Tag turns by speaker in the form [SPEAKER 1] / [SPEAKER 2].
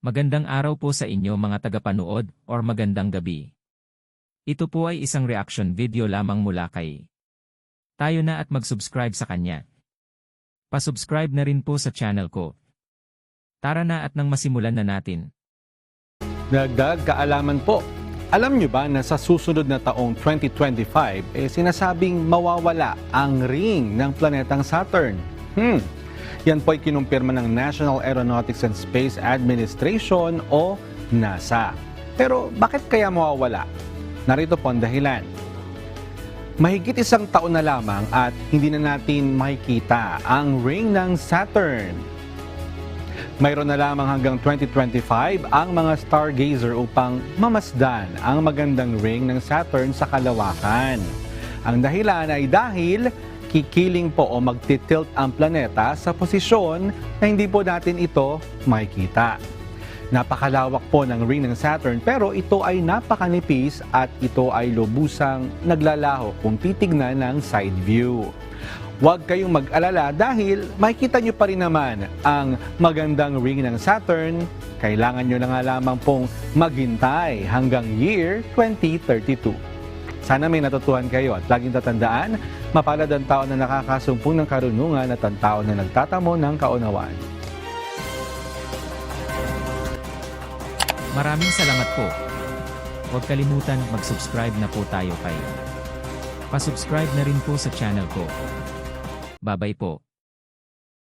[SPEAKER 1] Magandang araw po sa inyo mga tagapanood or magandang gabi. Ito po ay isang reaction video lamang mula kay. Tayo na at mag-subscribe sa kanya. Pasubscribe na rin po sa channel ko. Tara na at nang masimulan na natin.
[SPEAKER 2] Dagdag kaalaman po. Alam nyo ba na sa susunod na taong 2025, eh, sinasabing mawawala ang ring ng planetang Saturn? Hmm. Yan po ay kinumpirma ng National Aeronautics and Space Administration o NASA. Pero bakit kaya mawawala? Narito po ang dahilan. Mahigit isang taon na lamang at hindi na natin makikita ang ring ng Saturn. Mayroon na lamang hanggang 2025 ang mga stargazer upang mamasdan ang magandang ring ng Saturn sa kalawakan. Ang dahilan ay dahil kikiling po o magtitilt ang planeta sa posisyon na hindi po natin ito makikita. Napakalawak po ng ring ng Saturn pero ito ay napakanipis at ito ay lubusang naglalaho kung titignan ng side view. Huwag kayong mag-alala dahil makikita nyo pa rin naman ang magandang ring ng Saturn. Kailangan nyo na nga lamang pong maghintay hanggang year 2032. Sana may natutuhan kayo at laging tatandaan, mapalad ang tao na nakakasumpong ng karunungan at ang tao na nagtatamo ng kaunawaan.
[SPEAKER 1] Maraming salamat po. Huwag kalimutan mag-subscribe na po tayo kay. Pasubscribe na rin po sa channel ko. Babay po.